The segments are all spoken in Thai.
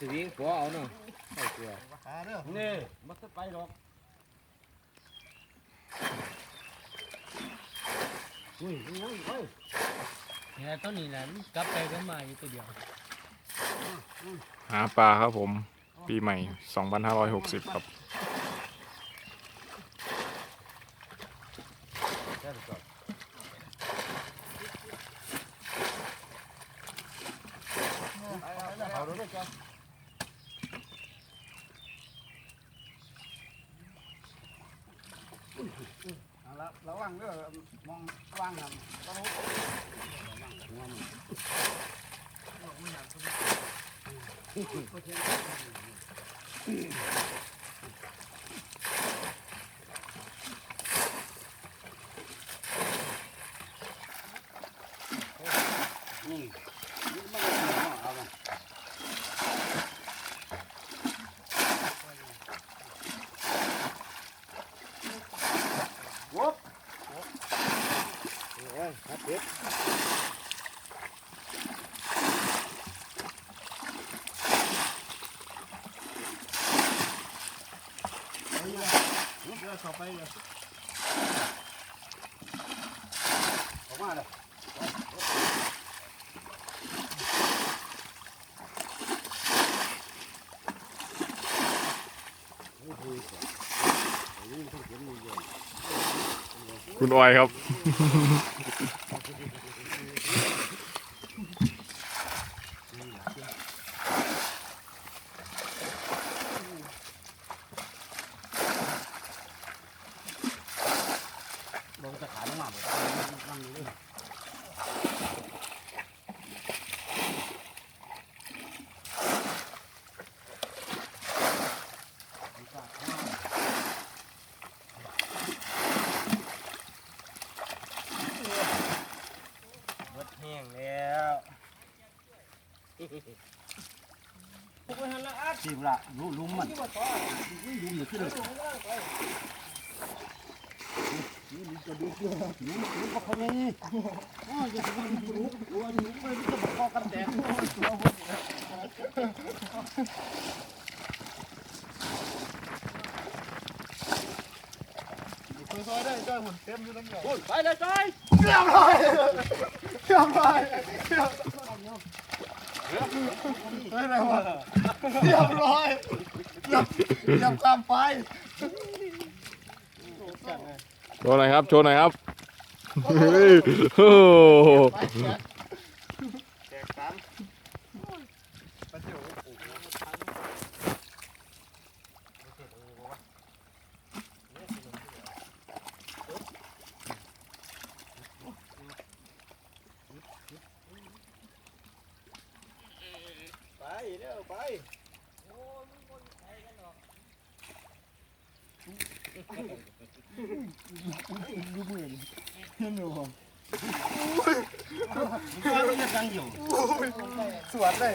สวิงขอเอาเนาะใส่ตัวหาเด้อนี่มันจะไปหรอกอุ้ยอุ้ยอุ้ยเนี่ยต้นนี้นะมันกลับไปก็มาอยู่ตัวเดียวหาปลาครับผม ปีใหม่ 2560 ครับแค่ตัวเอาดูด้วยกันเอาละ ระวังเด้อมองว่างครับต้องรู้นี่นี่มันเอาไป วบ โอ้ยครับเป็ด ไปเลย เดี๋ยวเข้าไปเลยออกมาเลยคุณออยครับ ลงจะขาลงมาบ่นั่งอยู่เลยหมดแห้งแล้วสิบละรู้ลุมมันลุมเลยนี่มันจะดูเพื่อเขาไงอ๋อจะถึงมันรู้รู้ว่าหนูไม่จะบอกคอกันแตกโอ้ย ไปเลยจอยเรียบร้อยเรียบร้อยเรียบไม่ได้วะเรียบร้อยเรียบเรียบข้ามไป โชว์หน่อยครับ โชว์หน่อยครับเฮ้ยโอ้โหแตกสามไปเร็วไปดูมือ ดูเห็นหนูผมมันจะยังอยู่สวนเลย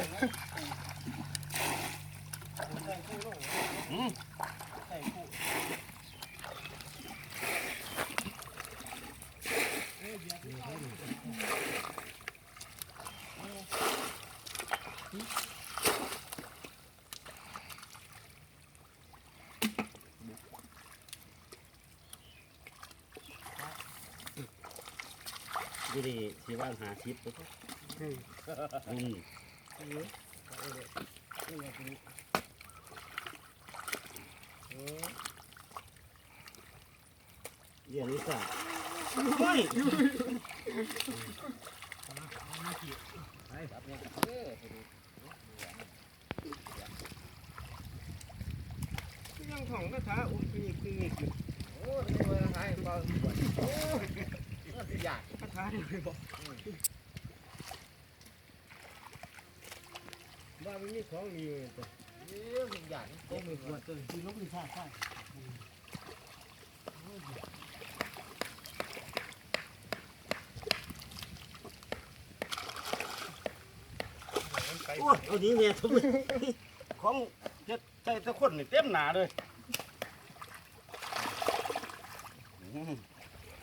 ดูดิสิว่าหาชิปปุ๊บอืมเยี่ยลิซ่าเฮ้ยยังของนะคะอุ้ยนี่คือนี่คือโอ้ยไม่มาหายเปล่าโอ้ ยอยากคาถาเดียวเลยบอกบ้านมันมีของดีเลยแต่เอ๊ะมันอยากโอ้ไม่ควรเลยที่ลูกนี่ใช่ใช่โอ้ยเอาดีเนี่ยทุกของจะใจตะคนนี่เต็มหนาเลย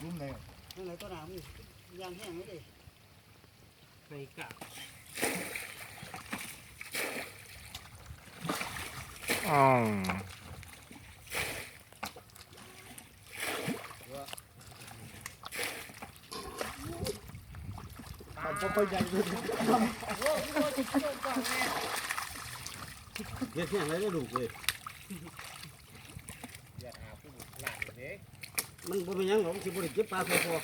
ลุ่มเลย นั่นไหนตัวหนามียางแห้งไม่ได้ไปกะอ๋อเอาบ่ค่อยใหญ่เลยเฮ็ดอย่างไรได้ลูกเลยาหาผู้หลานเด็ก มันบ่เป็นหยังหรอกสิบ่ได้เก็บปลาใส่คอ